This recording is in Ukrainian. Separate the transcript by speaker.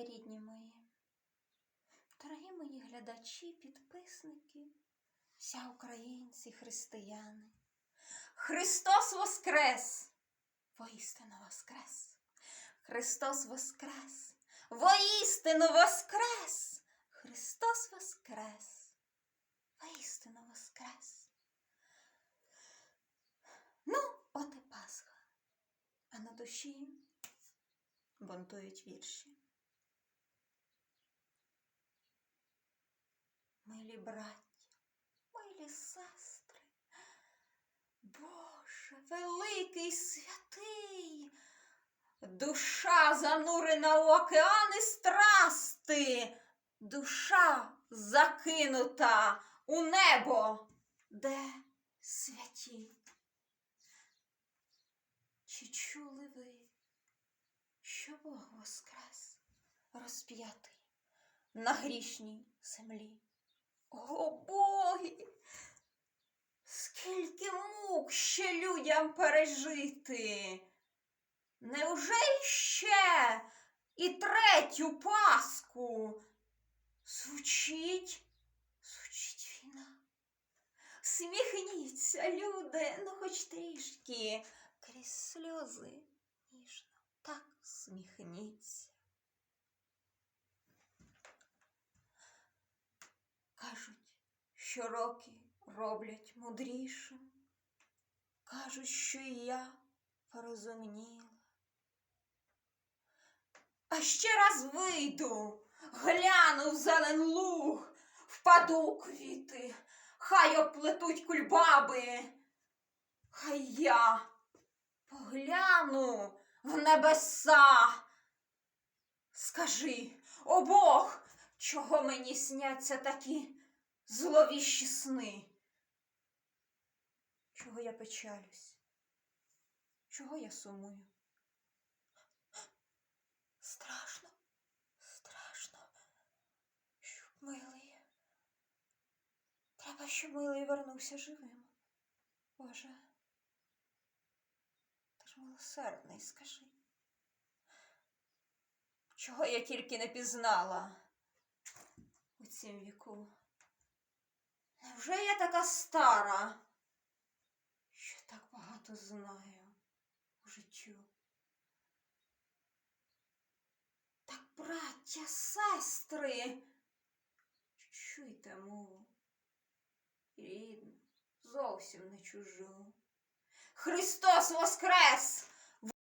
Speaker 1: рідні мої, дорогі мої глядачі, підписники, вся українці, християни. Христос Воскрес! Воістину Воскрес! Христос Воскрес! Воістину Воскрес! Христос Воскрес! Воістину Воскрес! Ну, от і Пасха, а на душі бунтують вірші. Милі браття, милі сестри, Боже, великий святий, душа занурена у океани страсти, душа закинута у небо, де святі. Чи чули ви, що Бог воскрес розп'ятий на грішній землі? О боги! Скільки мук ще людям пережити? Невже ще і третю паску? Звучить, звучить війна. Сміхніться, люди, ну хоч трішки, крізь сльози ніжно так сміхніться. Кажуть, що роки роблять мудрішим. Кажуть, що і я порозумніла. А ще раз вийду, гляну в зелен луг, впаду у квіти, хай оплетуть кульбаби, хай я погляну в небеса. Скажи, о Бог, чого мені сняться такі зловіщі сни? Чого я печалюсь? Чого я сумую? Страшно, страшно, щоб милий. Треба, щоб милий вернувся живим. Боже, ти ж милосердний, скажи. Чого я тільки не пізнала у цім віку? Невже я така стара, що так багато знаю у життю? Так, браття, сестри, чуйте мову, рідну, зовсім не чужу. Христос Воскрес!